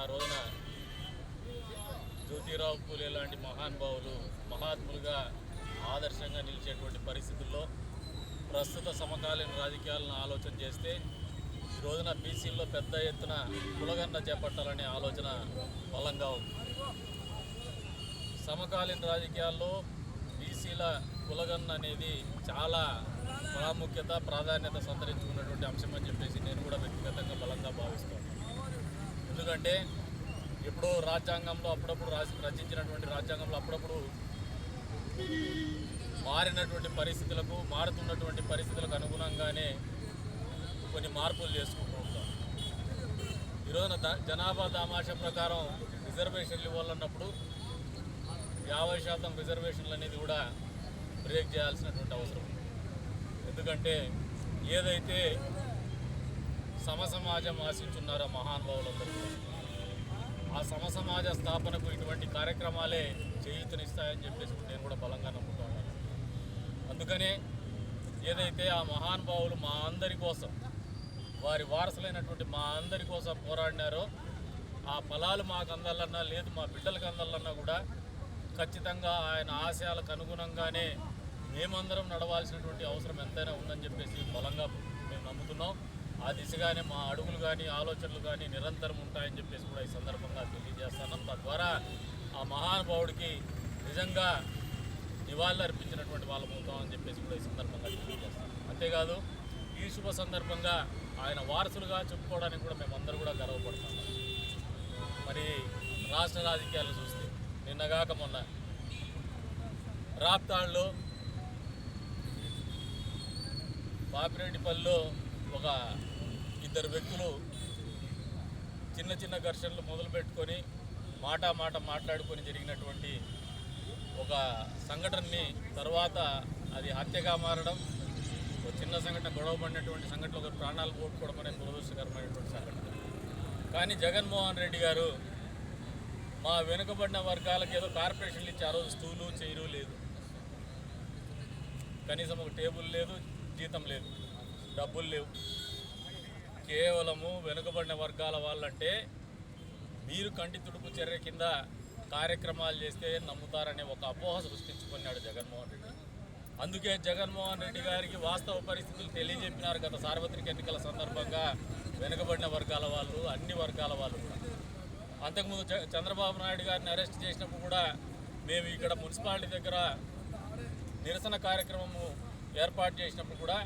ఆ రోజున జ్యోతిరావు పూలే లాంటి మహానుభావులు మహాత్ములుగా ఆదర్శంగా నిలిచేటువంటి పరిస్థితుల్లో ప్రస్తుత సమకాలీన రాజకీయాలను ఆలోచన చేస్తే ఈ రోజున బీసీల్లో పెద్ద ఎత్తున కులగన్న చేపట్టాలనే ఆలోచన బలంగా ఉంది. సమకాలీన రాజకీయాల్లో బీసీల కులగన్న అనేది చాలా ప్రాముఖ్యత ప్రాధాన్యత సంతరించుకున్నటువంటి అంశం అని చెప్పేసి నేను కూడా వ్యక్తిగతంగా బలంగా భావిస్తాను. ఎందుకంటే ఎప్పుడో రాజ్యాంగంలో అప్పుడప్పుడు రాసి రచించినటువంటి రాజ్యాంగంలో అప్పుడప్పుడు మారినటువంటి పరిస్థితులకు మారుతున్నటువంటి పరిస్థితులకు అనుగుణంగానే కొన్ని మార్పులు చేసుకుంటూ ఉంటాం. ఈరోజున జనాభా దామాష ప్రకారం రిజర్వేషన్లు ఇవ్వాలన్నప్పుడు యాభై శాతం రిజర్వేషన్లు అనేది కూడా బ్రేక్ చేయాల్సినటువంటి అవసరం. ఉంది ఎందుకంటే ఏదైతే సమసమాజం ఆశించున్నారో మహానుభావులందరూ? ఆ సమసమాజ స్థాపనకు ఇటువంటి కార్యక్రమాలే చేయూతనిస్తాయని చెప్పేసి నేను కూడా బలంగా నమ్ముతున్నాను అందుకనే ఏదైతే ఆ మహానుభావులు మా అందరి కోసం వారి వారసులైనటువంటి మా అందరి కోసం పోరాడినారో ఆ ఫలాలు మాకు అందాలన్నా లేదు మా బిడ్డలకు అందాలన్నా కూడా ఖచ్చితంగా ఆయన ఆశయాలకు అనుగుణంగానే మేమందరం నడవాల్సినటువంటి అవసరం ఎంతైనా ఉందని చెప్పేసి బలంగా మేము నమ్ముతున్నాం. ఆ దిశగానే మా అడుగులు కానీ ఆలోచనలు కానీ నిరంతరం ఉంటాయని చెప్పేసి కూడా ఈ సందర్భంగా తెలియజేస్తున్నాం తద్వారా ఆ మహానుభావుడికి నిజంగా నివాళులు అర్పించినటువంటి వాళ్ళం అవుతామని చెప్పేసి కూడా ఈ సందర్భంగా తెలియజేస్తాం అంతేకాదు ఈ శుభ సందర్భంగా ఆయన వారసులుగా చెప్పుకోవడానికి కూడా మేమందరూ కూడా గర్వపడతాం. మరి రాష్ట్ర రాజకీయాలు చూస్తే నిన్నగాక మొన్న రాప్తాడులో బాపిరెడ్డిపల్లిలో ఒక ఇద్దరు వ్యక్తులు చిన్న చిన్న ఘర్షణలు మొదలు పెట్టుకొని మాట మాట మాట్లాడుకొని జరిగినటువంటి ఒక సంఘటనని తర్వాత అది హత్యగా మారడం ఒక చిన్న సంఘటన గొడవ పడినటువంటి సంఘటన ఒక ప్రాణాలు పోట్టుకోవడం అనేది దురదృష్టకరమైనటువంటి సంఘటన. కానీ జగన్మోహన్ రెడ్డి గారు మా వెనుకబడిన వర్గాలకు ఏదో కార్పొరేషన్లు ఇచ్చి ఆ రోజు స్టూలు చైరు లేదు. కనీసం ఒక టేబుల్ లేదు జీతం లేదు డబ్బులు లేవు. కేవలము వెనుకబడిన వర్గాల వాళ్ళంటే మీరు కంటి తుడుపు చర్య కింద కార్యక్రమాలు చేస్తే నమ్ముతారనే ఒక అపోహ సృష్టించుకున్నాడు జగన్మోహన్ రెడ్డి. అందుకే జగన్మోహన్ రెడ్డి గారికి వాస్తవ పరిస్థితులు తెలియజెప్పినారు గత సార్వత్రిక ఎన్నికల సందర్భంగా వెనుకబడిన వర్గాల వాళ్ళు అన్ని వర్గాల వాళ్ళు కూడా. అంతకుముందు చ- చంద్రబాబు నాయుడు గారిని అరెస్ట్ చేసినప్పుడు కూడా మేము ఇక్కడ మున్సిపాలిటీ దగ్గర నిరసన కార్యక్రమము ఏర్పాటు చేసినప్పుడు కూడా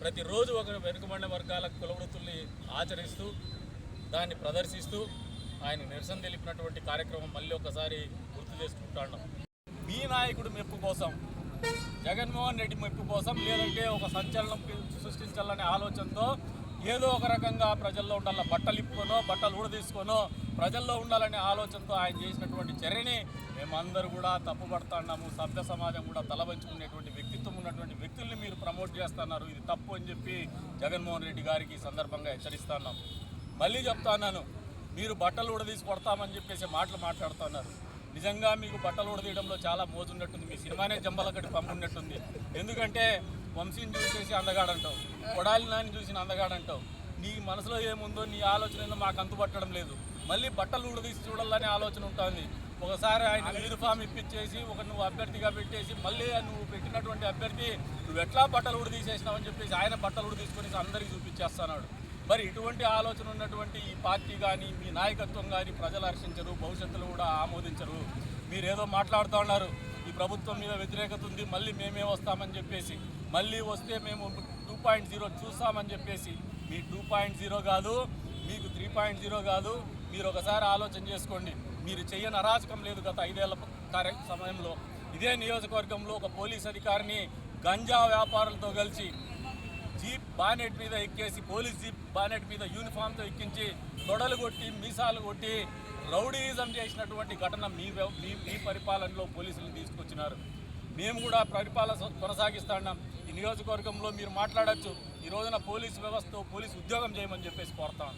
ప్రతిరోజు ఒక వెనుకబడిన వర్గాల కులవృత్తుల్ని ఆచరిస్తూ దాన్ని ప్రదర్శిస్తూ ఆయన నిరసన తెలిపినటువంటి కార్యక్రమం మళ్ళీ ఒకసారి గుర్తు చేసుకుంటాను. మీ నాయకుడు మెప్పు కోసం జగన్మోహన్ రెడ్డి మెప్పు కోసం లేదంటే ఒక సంచలనం సృష్టించాలనే ఆలోచనతో ఏదో ఒక రకంగా ప్రజల్లో ఉండాల బట్టలు ఇప్పుకోనో బట్టలు కూడా తీసుకోనో ప్రజల్లో ఉండాలనే ఆలోచనతో ఆయన చేసినటువంటి చర్యని మేమందరూ కూడా తప్పుపడుతున్నాము సభ్య సమాజం కూడా తలవంచుకునేటువంటి వ్యక్తి ఉన్నటువంటి వ్యక్తుల్ని మీరు ప్రమోట్ చేస్తున్నారు. ఇది తప్పు అని చెప్పి జగన్మోహన్ రెడ్డి గారికి సందర్భంగా హెచ్చరిస్తున్నాం మళ్ళీ చెప్తున్నాను మీరు బట్టలు ఉడదీసి కొడతామని చెప్పేసి మాటలు మాట్లాడుతున్నారు. నిజంగా మీకు బట్టలు ఉడదీయడంలో చాలా మోజున్నట్టుంది. మీ సినిమానే జంబలకడి పంపున్నట్టుంది. ఎందుకంటే వంశీని చూసేసి అందగాడంటావు. కొడాలి నాని చూసిన అందగాడంటావు. నీ మనసులో ఏముందో నీ ఆలోచన ఏందో మాకు అంతుపట్టడం లేదు. మళ్ళీ బట్టలు ఉడదీసి చూడాలనే ఆలోచన ఉంటుంది. ఒకసారి ఆయన యూనిఫామ్ ఇప్పించేసి ఒక నువ్వు అభ్యర్థిగా పెట్టేసి మళ్ళీ నువ్వు పెట్టినటువంటి అభ్యర్థి నువ్వు ఎట్లా బట్టలు ఉడదీసేసినావు అని చెప్పేసి ఆయన బట్టలు ఉడదీసుకొని అందరికీ చూపించేస్తున్నాడు. మరి ఇటువంటి ఆలోచన ఉన్నటువంటి ఈ పార్టీ కానీ మీ నాయకత్వం కానీ ప్రజలు హర్షించరు భవిష్యత్తులో కూడా ఆమోదించరు. మీరేదో మాట్లాడుతూ ఉన్నారు ఈ ప్రభుత్వం మీద వ్యతిరేకత ఉంది మళ్ళీ మేమే వస్తామని చెప్పేసి మళ్ళీ వస్తే మేము టూ పాయింట్ జీరో చూస్తామని చెప్పేసి మీ టూ పాయింట్ జీరో కాదు మీకు త్రీ పాయింట్ జీరో కాదు మీరు ఒకసారి ఆలోచన చేసుకోండి. మీరు చేయని అరాచకం లేదు గత ఐదేళ్ళ కార్య సమయంలో. ఇదే నియోజకవర్గంలో ఒక పోలీస్ అధికారిని గంజా వ్యాపారులతో కలిసి జీప్ బానెట్ మీద ఎక్కేసి పోలీస్ జీప్ బానెట్ మీద యూనిఫామ్తో ఎక్కించి తొడలు కొట్టి మీసాలు కొట్టి రౌడీయిజం చేసినటువంటి ఘటన మీ మీ మీ పరిపాలనలో పోలీసులు తీసుకొచ్చినారు. మేము కూడా పరిపాలన కొనసాగిస్తున్నాం ఈ నియోజకవర్గంలో మీరు మాట్లాడచ్చు. ఈ రోజున పోలీసు వ్యవస్థ పోలీసు ఉద్యోగం చేయమని చెప్పేసి కోరుతాం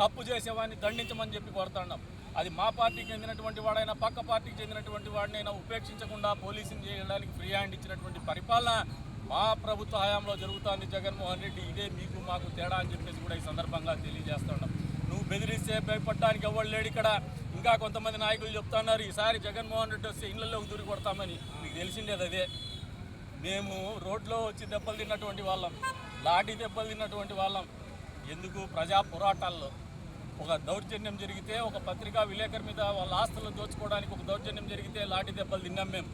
తప్పు చేసేవాడిని దండించమని చెప్పి కోరుతున్నాం అది మా పార్టీకి చెందినటువంటి వాడైనా పక్క పార్టీకి చెందినటువంటి వాడినైనా ఉపేక్షించకుండా పోలీసింగ్ చేయడానికి ఫ్రీ హ్యాండ్ ఇచ్చినటువంటి పరిపాలన మా ప్రభుత్వ హయాంలో జరుగుతుంది జగన్మోహన్ రెడ్డి. ఇదే మీకు మాకు తేడా అని చెప్పేసి కూడా ఈ సందర్భంగా తెలియజేస్తున్నాం నువ్వు బెదిరిస్తే భయపడటానికి ఎవరు లేడు ఇక్కడ. ఇంకా కొంతమంది నాయకులు చెప్తున్నారు ఈసారి జగన్మోహన్ రెడ్డి వస్తే ఇళ్ళలోకి దూరి కొడతామని. మీకు తెలిసిండేది అదే. మేము రోడ్లో వచ్చి దెబ్బలు తిన్నటువంటి వాళ్ళం లాఠీ దెబ్బలు తిన్నటువంటి వాళ్ళం. ఎందుకు? ప్రజా పోరాటాల్లో. ఒక దౌర్జన్యం జరిగితే ఒక పత్రికా విలేకరు మీద వాళ్ళ ఆస్తులను దోచుకోవడానికి ఒక దౌర్జన్యం జరిగితే లాఠీ దెబ్బలు తిన్నాం మేము.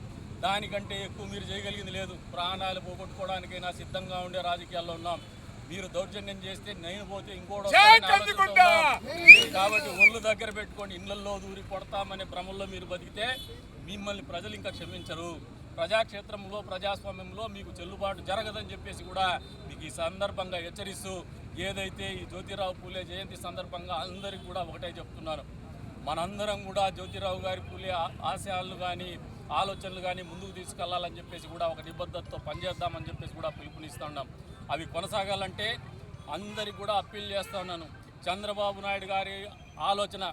దానికంటే ఎక్కువ మీరు చేయగలిగింది లేదు. ప్రాణాలు పోగొట్టుకోవడానికైనా సిద్ధంగా ఉండే రాజకీయాల్లో ఉన్నాం. మీరు దౌర్జన్యం చేస్తే నేను పోతే ఇంకోటి కాబట్టి ఒళ్ళు దగ్గర పెట్టుకొని ఇళ్ళలో దూరి కొడతామనే భ్రమంలో మీరు బతికితే మిమ్మల్ని ప్రజలు ఇంకా క్షమించరు. ప్రజాక్షేత్రంలో ప్రజాస్వామ్యంలో మీకు చెల్లుబాటు జరగదని చెప్పేసి కూడా మీకు ఈ సందర్భంగా హెచ్చరిస్తూ ఏదైతే ఈ జ్యోతిరావు పూలే జయంతి సందర్భంగా అందరికీ కూడా ఒకటే చెప్తున్నాను మనందరం కూడా జ్యోతిరావు గారి పూలే ఆశయాలు కానీ ఆలోచనలు కానీ ముందుకు తీసుకెళ్ళాలని చెప్పేసి కూడా ఒక నిబద్ధతతో పనిచేద్దామని చెప్పేసి కూడా పిలుపునిస్తున్నాం అవి కొనసాగాలంటే అందరికి కూడా అప్పీల్ చేస్తూ ఉన్నాను. చంద్రబాబు నాయుడు గారి ఆలోచన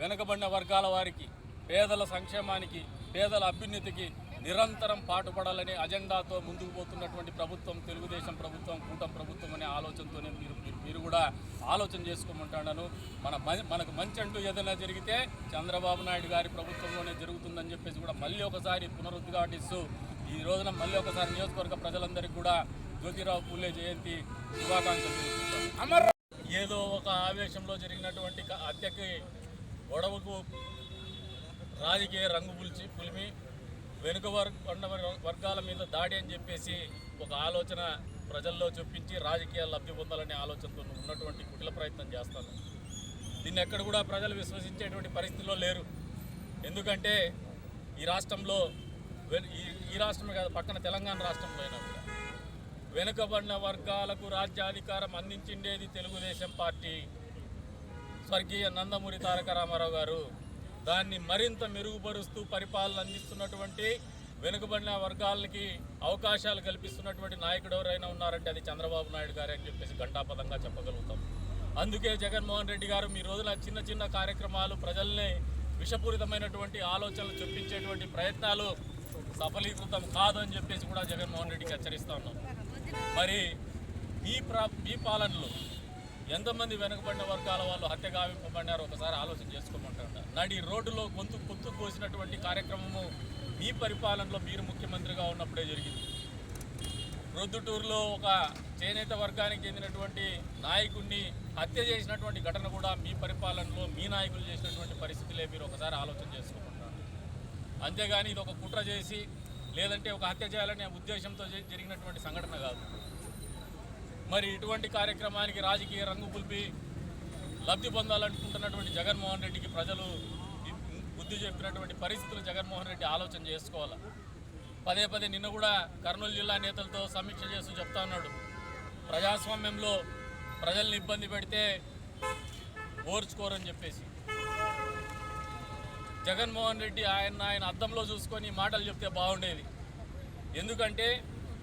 వెనుకబడిన వర్గాల వారికి పేదల సంక్షేమానికి పేదల అభ్యున్నతికి నిరంతరం పాటుపడాలనే అజెండాతో ముందుకు పోతున్నటువంటి ప్రభుత్వం తెలుగుదేశం ప్రభుత్వం కూటమి ప్రభుత్వం అనే ఆలోచనతోనే మీరు మీరు- మీరు కూడా ఆలోచన చేసుకోమంటాను మన మ- మనకు మంచి అంటూ ఏదైనా జరిగితే చంద్రబాబు నాయుడు గారి ప్రభుత్వంలోనే జరుగుతుందని చెప్పేసి కూడా మళ్ళీ ఒకసారి పునరుద్ఘాటిస్తూ ఈ రోజున మళ్ళీ ఒకసారి నియోజకవర్గ ప్రజలందరికీ కూడా జ్యోతిరావు పూలే జయంతి శుభాకాంక్షలు ఏదో ఒక ఆవేశంలో జరిగినటువంటి హత్యకి గొడవకు రాజకీయ రంగు పులిచి పులిమి వెనుక వర్గ వర్గాల మీద దాడి అని చెప్పేసి ఒక ఆలోచన ప్రజల్లో చూపించి రాజకీయ లబ్ధి పొందాలనే ఆలోచనతో ఉన్నటువంటి కుటిల ప్రయత్నం చేస్తాను దీన్ని ఎక్కడ కూడా ప్రజలు విశ్వసించేటువంటి పరిస్థితిలో లేరు. ఎందుకంటే ఈ రాష్ట్రంలో ఈ ఈ రాష్ట్రమే కాదు పక్కన తెలంగాణ రాష్ట్రంలో అయినా కూడా వెనుకబడిన వర్గాలకు రాజ్యాధికారం అందించిండేది తెలుగుదేశం పార్టీ స్వర్గీయ నందమూరి తారక రామారావు గారు. దాన్ని మరింత మెరుగుపరుస్తూ పరిపాలన అందిస్తున్నటువంటి వెనుకబడిన వర్గాలకి అవకాశాలు కల్పిస్తున్నటువంటి నాయకుడు ఎవరైనా ఉన్నారంటే అది చంద్రబాబు నాయుడు గారే అని చెప్పేసి ఘంటాపదంగా చెప్పగలుగుతాం. అందుకే జగన్మోహన్ రెడ్డి గారు మీ రోజున చిన్న చిన్న కార్యక్రమాలు ప్రజల్ని విషపూరితమైనటువంటి ఆలోచనలు చొప్పించేటువంటి ప్రయత్నాలు సఫలీకృతం కాదు అని చెప్పేసి కూడా జగన్మోహన్ రెడ్డికి హెచ్చరిస్తా ఉన్నాం. మరి మీ ప్రా మీ పాలనలో ఎంతమంది వెనుకబడిన వర్గాల వాళ్ళు హత్య కావింపబడినారు ఒకసారి ఆలోచన చేసుకోమంటారు. నడి రోడ్డులో గొంతు గొంతు కోసినటువంటి కార్యక్రమము మీ పరిపాలనలో మీరు ముఖ్యమంత్రిగా ఉన్నప్పుడే జరిగింది. రొద్దుటూరులో ఒక చేనేత వర్గానికి చెందినటువంటి నాయకుడిని హత్య చేసినటువంటి ఘటన కూడా మీ పరిపాలనలో మీ నాయకులు చేసినటువంటి పరిస్థితులే మీరు ఒకసారి ఆలోచన చేసుకోమంటారు. అంతేగాని ఇది ఒక కుట్ర చేసి లేదంటే ఒక హత్య చేయాలనే ఉద్దేశంతో జరిగినటువంటి సంఘటన కాదు. మరి ఇటువంటి కార్యక్రమానికి రాజకీయ రంగు పులిపి లబ్ధి పొందాలనుకుంటున్నటువంటి జగన్మోహన్ రెడ్డికి ప్రజలు బుద్ధి చెప్పినటువంటి పరిస్థితులు జగన్మోహన్ రెడ్డి ఆలోచన చేసుకోవాలి? పదే పదే నిన్న కూడా కర్నూలు జిల్లా నేతలతో సమీక్ష చేస్తూ చెప్తా ఉన్నాడు. ప్రజాస్వామ్యంలో ప్రజల్ని ఇబ్బంది పెడితే ఓర్చుకోరని చెప్పేసి. జగన్మోహన్ రెడ్డి ఆయన ఆయన అద్దంలో చూసుకొని మాటలు చెప్తే బాగుండేది. ఎందుకంటే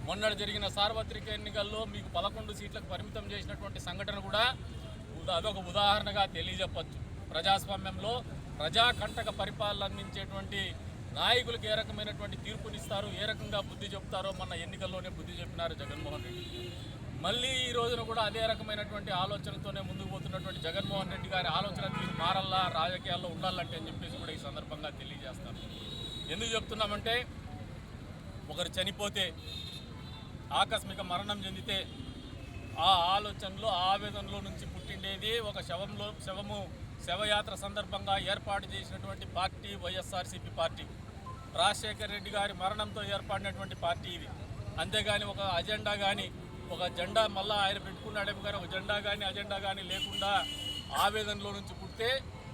మొన్న జరిగిన సార్వత్రిక ఎన్నికల్లో మీకు పదకొండు సీట్లకు పరిమితం చేసినటువంటి సంఘటన కూడా అదొక ఉదాహరణగా తెలియజెప్పచ్చు. ప్రజాస్వామ్యంలో ప్రజాకంటక పరిపాలన అందించేటువంటి నాయకులకు ఏ రకమైనటువంటి తీర్పునిస్తారు ఏ రకంగా బుద్ధి చెప్తారో మొన్న ఎన్నికల్లోనే బుద్ధి చెప్పినారు జగన్మోహన్ రెడ్డి. మళ్ళీ ఈ రోజున కూడా అదే రకమైనటువంటి ఆలోచనతోనే ముందుకు పోతున్నటువంటి జగన్మోహన్ రెడ్డి గారి ఆలోచన తీరు మారల్లా రాజకీయాల్లో ఉండాలంటే అని చెప్పేసి కూడా ఈ సందర్భంగా తెలియజేస్తాను. ఎందుకు చెప్తున్నామంటే ఒకరు చనిపోతే ఆకస్మిక మరణం చెందితే ఆ ఆలోచనలో ఆవేదనలో నుంచి పుట్టిండేది ఒక శవంలో శవము శవయాత్ర సందర్భంగా ఏర్పాటు చేసినటువంటి party YSRCP party. Rajasekhar Reddy గారి మరణంతో ఏర్పడినటువంటి పార్టీ ఇది. అంతేగాని ఒక అజెండా కానీ ఒక జెండా మళ్ళా ఆయన పెట్టుకున్నాడేమో కానీ ఒక జెండా కానీ అజెండా కానీ లేకుండా ఆవేదనలో నుంచి పుడితే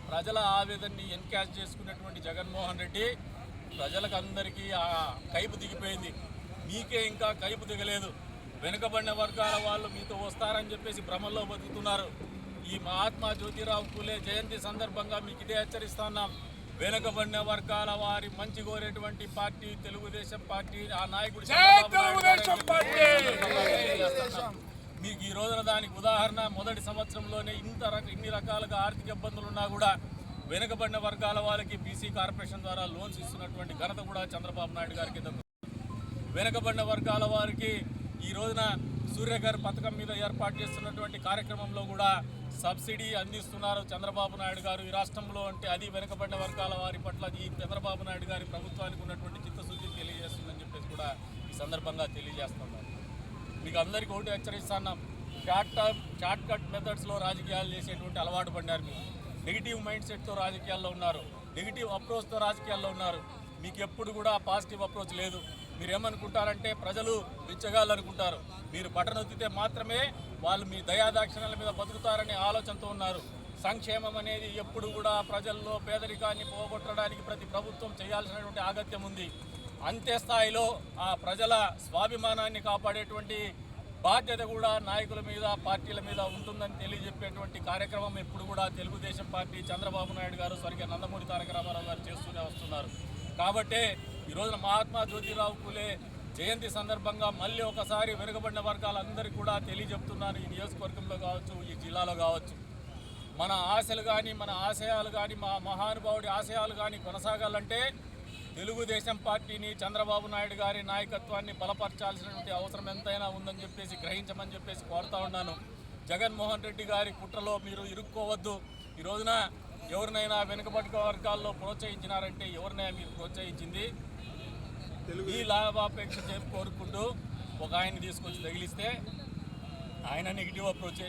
ప్రజల ఆవేదనని ఎన్కాష్ చేసుకున్నటువంటి జగన్మోహన్ రెడ్డి ప్రజలకు అందరికీ ఆ కైపు దిగిపోయింది. మీకే ఇంకా కైపు దిగలేదు. వెనుకబడిన వర్గాల వాళ్ళు మీతో వస్తారని చెప్పేసి భ్రమల్లో బతుకుతున్నారు. ఈ మహాత్మా జ్యోతిరావు పూలే జయంతి సందర్భంగా మీకు ఇదే హెచ్చరిస్తున్నాం వెనుకబడిన వర్గాల వారి మంచి కోరేటువంటి పార్టీ తెలుగుదేశం పార్టీ ఆ నాయకుడు. మీకు ఈ రోజున దానికి ఉదాహరణ మొదటి సంవత్సరంలోనే ఇంత రక ఇన్ని రకాలుగా ఆర్థిక ఇబ్బందులు ఉన్నా కూడా వెనుకబడిన వర్గాల వాళ్ళకి బీసీ కార్పొరేషన్ ద్వారా లోన్స్ ఇస్తున్నటువంటి ఘనత కూడా చంద్రబాబు నాయుడు గారికి దక్కుతుంది వెనకబడిన వర్గాల వారికి ఈ రోజున సూర్య గారి పథకం మీద ఏర్పాటు చేస్తున్నటువంటి కార్యక్రమంలో కూడా సబ్సిడీ అందిస్తున్నారు చంద్రబాబు నాయుడు గారు. ఈ రాష్ట్రంలో అంటే అది వెనుకబడిన వర్గాల వారి పట్ల ఈ చంద్రబాబు నాయుడు గారి ప్రభుత్వానికి ఉన్నటువంటి చిత్తశుద్ధి తెలియజేస్తుందని చెప్పేసి కూడా ఈ సందర్భంగా తెలియజేస్తున్నాను. మీకు అందరికీ ఒకటి హెచ్చరిస్తున్నాం. షార్ట్ షార్ట్ కట్ మెథడ్స్లో రాజకీయాలు చేసేటువంటి అలవాటు పడ్డారు మీరు. నెగిటివ్ మైండ్ సెట్తో రాజకీయాల్లో ఉన్నారు. నెగిటివ్ అప్రోచ్తో రాజకీయాల్లో ఉన్నారు. మీకు ఎప్పుడు కూడా పాజిటివ్ అప్రోచ్ లేదు. మీరేమనుకుంటారంటే ప్రజలు బిచ్చగాళ్ళు మీరు బటన్ మాత్రమే వాళ్ళు మీ దయాదాక్షిణ్యాల మీద బతుకుతారనే ఆలోచనతో ఉన్నారు. సంక్షేమం అనేది ఎప్పుడు కూడా ప్రజల్లో పేదరికాన్ని పోగొట్టడానికి ప్రతి ప్రభుత్వం చేయాల్సినటువంటి ఆగత్యం ఉంది. అంతే స్థాయిలో ఆ ప్రజల స్వాభిమానాన్ని కాపాడేటువంటి బాధ్యత కూడా నాయకుల మీద పార్టీల మీద ఉంటుందని తెలియజెప్పేటువంటి కార్యక్రమం ఎప్పుడు కూడా తెలుగుదేశం పార్టీ చంద్రబాబు నాయుడు గారు స్వర్గీయ నందమూరి తారక రామారావు గారు చేస్తూనే వస్తున్నారు. కాబట్టే ఈరోజు మహాత్మా జ్యోతిరావు పూలే జయంతి సందర్భంగా మళ్ళీ ఒకసారి వెనుకబడిన వర్గాలందరికీ కూడా తెలియజెప్తున్నాను. ఈ నియోజకవర్గంలో కావచ్చు ఈ జిల్లాలో కావచ్చు. మన ఆశలు కానీ మన ఆశయాలు కానీ మా మహానుభావుడి ఆశయాలు కానీ కొనసాగాలంటే తెలుగుదేశం పార్టీని చంద్రబాబు నాయుడు గారి నాయకత్వాన్ని బలపరచాల్సినటువంటి అవసరం ఎంతైనా ఉందని చెప్పేసి గ్రహించమని చెప్పేసి కోరుతా ఉన్నాను. జగన్మోహన్ రెడ్డి గారి కుట్రలో మీరు ఇరుక్కోవద్దు. ఈ రోజున ఎవరినైనా వెనుకబడిన వర్గాల్లో ప్రోత్సహించినారంటే ఎవరినైనా మీరు ప్రోత్సహించింది? ఈ లాభాపేక్ష చెప్పి కోరుకుంటూ ఒక ఆయన తీసుకొచ్చి తగిలిస్తే ఆయన నెగిటివ్ అప్రోచ్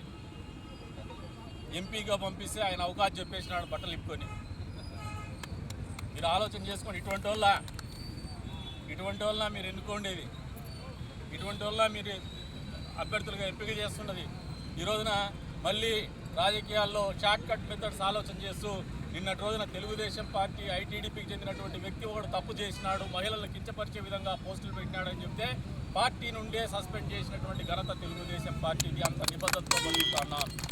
ఎంపీగా పంపిస్తే ఆయన అవకాశం చెప్పేసినాడు బట్టలు ఇప్పుకొని. మీరు ఆలోచన చేసుకోండి ఇటువంటి వాళ్ళ ఇటువంటి వాళ్ళ మీరు ఎన్నుకోండేది. ఇటువంటి వాళ్ళ మీరు అభ్యర్థులుగా ఎంపిక చేస్తున్నది ఈ రోజున మళ్ళీ రాజకీయాల్లో షార్ట్ కట్ మెథడ్స్ ఆలోచన చేస్తూ నిన్నటి రోజున తెలుగుదేశం పార్టీ ఐటీడీపీకి చెందినటువంటి వ్యక్తి ఒకడు తప్పు చేసినాడు మహిళలను కించపరిచే విధంగా పోస్టులు పెట్టినాడని చెప్తే పార్టీ నుండే సస్పెండ్ చేసినటువంటి ఘనత తెలుగుదేశం పార్టీకి అంత నిబద్ధతతో బతుకుతున్నాను